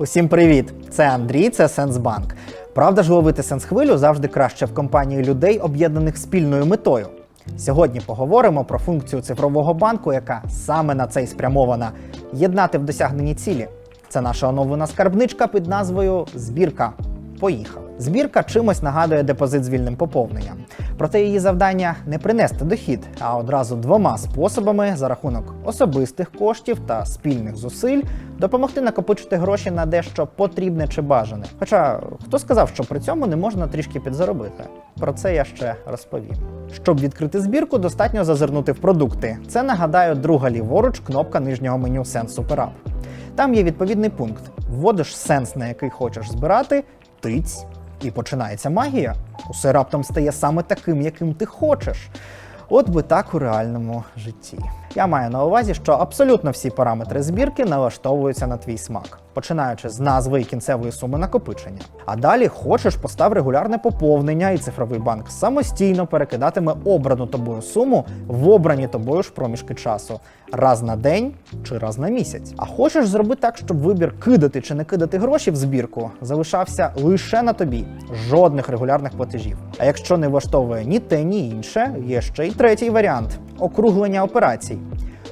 Усім привіт! Це Андрій, це Сенсбанк. Правда ж ловити сенс-хвилю завжди краще в компанії людей, об'єднаних спільною метою. Сьогодні поговоримо про функцію цифрового банку, яка саме на це й спрямована єднати в досягненні цілі. Це наша оновлена скарбничка під назвою Збірка. Поїхали. Збірка чимось нагадує депозит з вільним поповненням. Проте її завдання не принести дохід, а одразу двома способами за рахунок особистих коштів та спільних зусиль допомогти накопичити гроші на дещо потрібне чи бажане. Хоча хто сказав, що при цьому не можна трішки підзаробити? Про це я ще розповім. Щоб відкрити збірку, достатньо зазирнути в продукти. Це нагадаю друга ліворуч кнопка нижнього меню Sense Super App. Там є відповідний пункт. Вводиш сенс, на який хочеш збирати, тиць, і починається магія. Усе раптом стає саме таким, яким ти хочеш. От би так у реальному житті. Я маю на увазі, що абсолютно всі параметри збірки налаштовуються на твій смак, починаючи з назви і кінцевої суми накопичення. А далі хочеш постав регулярне поповнення, і цифровий банк самостійно перекидатиме обрану тобою суму в обрані тобою ж проміжки часу раз на день чи раз на місяць. А хочеш зробити так, щоб вибір кидати чи не кидати гроші в збірку залишався лише на тобі, жодних регулярних платежів. А якщо не влаштовує ні те, ні інше, є ще й третій варіант округлення операцій.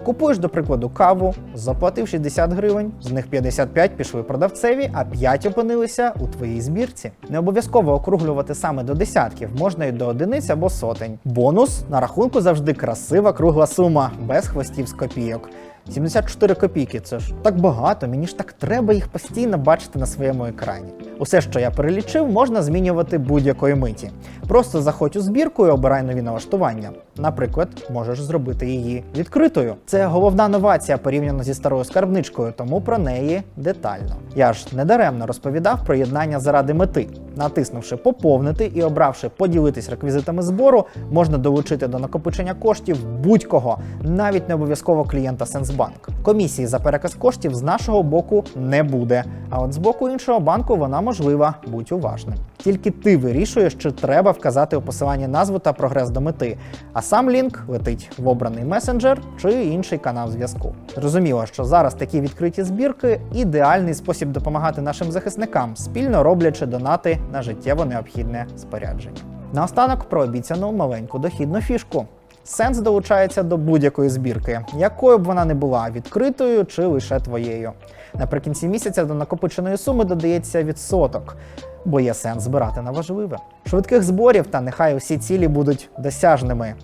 Купуєш, до прикладу, каву, заплатив 60 гривень, з них 55 пішли продавцеві, а 5 опинилися у твоїй збірці. Не обов'язково округлювати саме до десятків, можна і до одиниць або сотень. Бонус на рахунку завжди красива кругла сума, без хвостів з копійок. 74 копійки це ж так багато, мені ж так треба їх постійно бачити на своєму екрані. Усе, що я перелічив, можна змінювати будь-якої миті. Просто заходь у збірку і обирай нові налаштування. Наприклад, можеш зробити її відкритою. Це головна новація порівняно зі старою скарбничкою, тому про неї детально. Я ж недаремно розповідав про єднання заради мети. Натиснувши поповнити і обравши поділитись реквізитами збору, можна долучити до накопичення коштів будь-кого, навіть не обов'язково клієнта Сенсбанк. Комісії за переказ коштів з нашого боку не буде. А от з боку іншого банку вона можлива, будь уважним. Тільки ти вирішуєш, чи треба вказати у посиланні назву та прогрес до мети, а сам лінк летить в обраний месенджер чи інший канал зв'язку. Зрозуміло, що зараз такі відкриті збірки ідеальний спосіб допомагати нашим захисникам, спільно роблячи донати на життєво необхідне спорядження. Наостанок про обіцяну маленьку дохідну фішку. Сенс долучається до будь-якої збірки, якою б вона не була відкритою чи лише твоєю. Наприкінці місяця до накопиченої суми додається відсоток, бо є сенс збирати на важливе. Швидких зборів та нехай усі цілі будуть досяжними.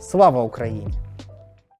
Слава Україні!